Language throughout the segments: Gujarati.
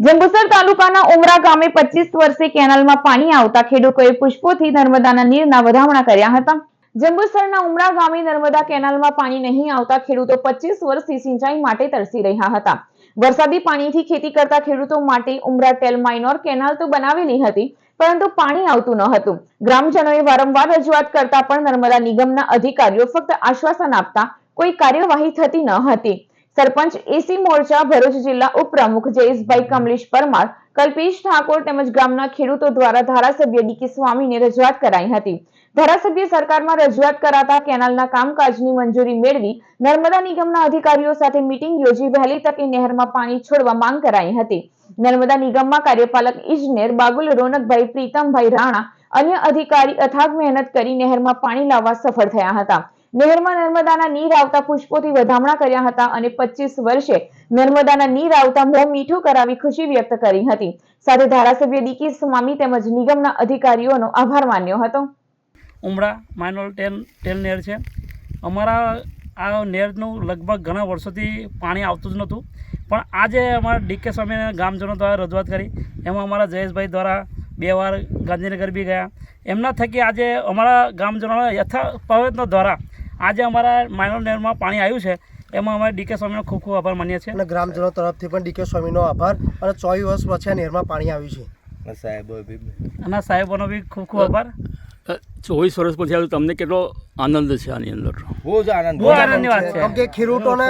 જંબુસર તાલુકાના ઉમરા ગામે પચીસ વર્ષે કેનાલમાં પાણી આવતા ખેડૂતોએ પુષ્પોથી નર્મદાના નીરના વધામણા કર્યા હતા. જંબુસરના ઉમરા ગામે નર્મદા કેનાલમાં પાણી નહીં આવતા ખેડૂતો પચીસ વર્ષથી સિંચાઈ માટે તરસી રહ્યા હતા. વરસાદી પાણીથી ખેતી કરતા ખેડૂતો માટે ઉમરા ટેલ માઇનોર કેનાલ તો બનાવેલી હતી, પરંતુ પાણી આવતું ન હતું. ગ્રામજનોએ વારંવાર રજૂઆત કરતા પણ નર્મદા નિગમના અધિકારીઓ ફક્ત આશ્વાસન આપતા કોઈ કાર્યવાહી થતી ન હતી. સરપંચ એસી મોરચા, ભરૂચ જિલ્લા ઉપપ્રમુખ જયેશભાઈ કમલેશ પરમાર, કલ્પેશ ઠાકોર તેમજ ગામના ખેડૂતો દ્વારા ધારાસભ્ય ડીકે સ્વામીને રજૂઆત કરાઈ હતી. ધારાસભ્ય સરકારમાં રજૂઆત કરાતા કેનાલના કામકાજની મંજૂરી મેળવી નર્મદા નિગમના અધિકારીઓ સાથે મીટિંગ યોજી વહેલી તકે નહેરમાં પાણી છોડવા માંગ કરાઈ હતી. નર્મદા નિગમમાં કાર્યપાલક ઇજનેર બાબુલ રોનકભાઈ, પ્રીતમભાઈ રાણા, અન્ય અધિકારી અથાગ મહેનત કરી નહેરમાં પાણી લાવવા સફળ થયા હતા. નહેરમાં નર્મદાના નીર આવતા પુષ્પોથી વધામણા કર્યા હતા અને પચીસ વર્ષે નર્મદાના નીર આવતા મોં મીઠું કરાવી ખુશી વ્યક્ત કરી હતી. સાથે ધારાસભ્ય ડીકી સ્વામી તેમજ નિગમના અધિકારીઓનો આભાર માન્યો હતો. ઉમરા માઇનોર ટેલ ટેલ નહેર છે. અમારા આ નહેરનું લગભગ ઘણા વર્ષોથી પાણી આવતું જ નહોતું. પણ આજે અમારા ડીકે સ્વામીના ગામજનો દ્વારા રજૂઆત કરી. એમાં અમારા જયેશભાઈ દ્વારા બે વાર ગાંધીનગર બી ગયા. એમના થકી આજે અમારા ગામજનોના યથા પ્રયત્નો દ્વારા આજે અમારા માઇનોર નહેરમાં પાણી આવ્યું છે એમાં અમે ડીકે સ્વામીનો ખૂબ ખૂબ આભાર માનીએ છીએ. અને ગ્રામજનો તરફથી પણ ડીકે સ્વામીનો આભાર અને ચોવીસ વર્ષ પછી આ નહેરમાં પાણી આવ્યું છે. સાહેબો બી. અને સાહેબોનો બી ખૂબ ખૂબ આભાર. ચોવીસ વર્ષ પછી આવ્યું તમને કેટલો આનંદ છે આની અંદર? બહુ જ આનંદ. બહુ આનંદની વાત છે. કેમ કે ખેડૂતોને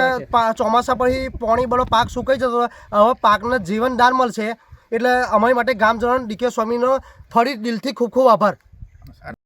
ચોમાસા પછી પાણી બધો પાક સુકાઈ જતો હવે પાકને જીવનદાન મળશે. એટલે અમારી માટે ગામજનો ડીકે સ્વામીનો ફરી દિલથી ખૂબ ખૂબ આભાર.